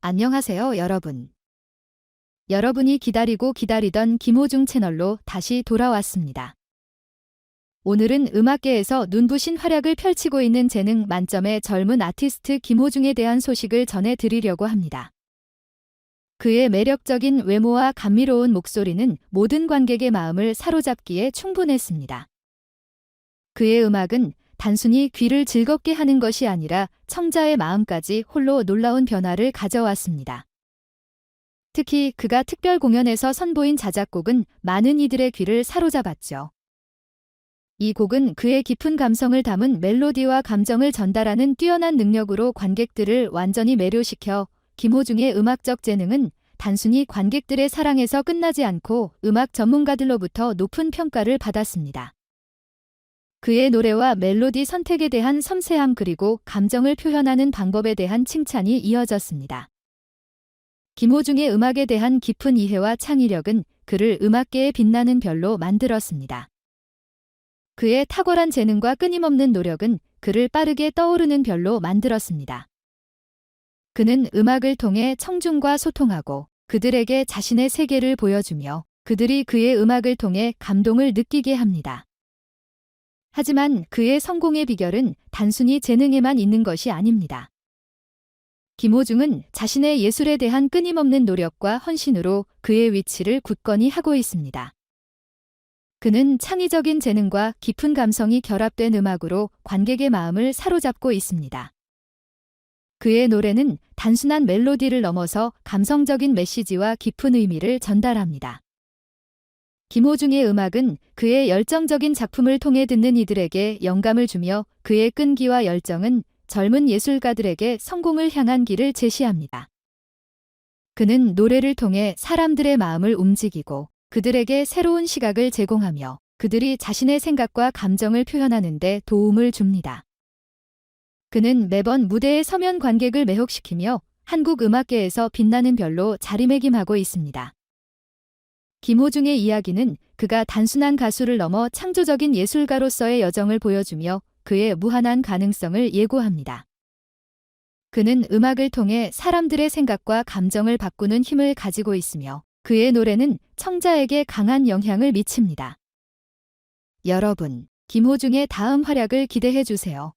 안녕하세요, 여러분. 여러분이 기다리고 기다리던 김호중 채널로 다시 돌아왔습니다. 오늘은 음악계에서 눈부신 활약을 펼치고 있는 재능 만점의 젊은 아티스트 김호중에 대한 소식을 전해드리려고 합니다. 그의 매력적인 외모와 감미로운 목소리는 모든 관객의 마음을 사로잡기에 충분했습니다. 그의 음악은 단순히 귀를 즐겁게 하는 것이 아니라 청자의 마음까지 홀로 놀라운 변화를 가져왔습니다. 특히 그가 특별 공연에서 선보인 자작곡은 많은 이들의 귀를 사로잡았죠. 이 곡은 그의 깊은 감성을 담은 멜로디와 감정을 전달하는 뛰어난 능력으로 관객들을 완전히 매료시켜 김호중의 음악적 재능은 단순히 관객들의 사랑에서 끝나지 않고 음악 전문가들로부터 높은 평가를 받았습니다. 그의 노래와 멜로디 선택에 대한 섬세함 그리고 감정을 표현하는 방법에 대한 칭찬이 이어졌습니다. 김호중의 음악에 대한 깊은 이해와 창의력은 그를 음악계에 빛나는 별로 만들었습니다. 그의 탁월한 재능과 끊임없는 노력은 그를 빠르게 떠오르는 별로 만들었습니다. 그는 음악을 통해 청중과 소통하고 그들에게 자신의 세계를 보여주며 그들이 그의 음악을 통해 감동을 느끼게 합니다. 하지만 그의 성공의 비결은 단순히 재능에만 있는 것이 아닙니다. 김호중은 자신의 예술에 대한 끊임없는 노력과 헌신으로 그의 위치를 굳건히 하고 있습니다. 그는 창의적인 재능과 깊은 감성이 결합된 음악으로 관객의 마음을 사로잡고 있습니다. 그의 노래는 단순한 멜로디를 넘어서 감성적인 메시지와 깊은 의미를 전달합니다. 김호중의 음악은 그의 열정적인 작품을 통해 듣는 이들에게 영감을 주며 그의 끈기와 열정은 젊은 예술가들에게 성공을 향한 길을 제시합니다. 그는 노래를 통해 사람들의 마음을 움직이고 그들에게 새로운 시각을 제공하며 그들이 자신의 생각과 감정을 표현하는 데 도움을 줍니다. 그는 매번 무대에 서면 관객을 매혹시키며 한국 음악계에서 빛나는 별로 자리매김하고 있습니다. 김호중의 이야기는 그가 단순한 가수를 넘어 창조적인 예술가로서의 여정을 보여주며 그의 무한한 가능성을 예고합니다. 그는 음악을 통해 사람들의 생각과 감정을 바꾸는 힘을 가지고 있으며 그의 노래는 청자에게 강한 영향을 미칩니다. 여러분, 김호중의 다음 활약을 기대해 주세요.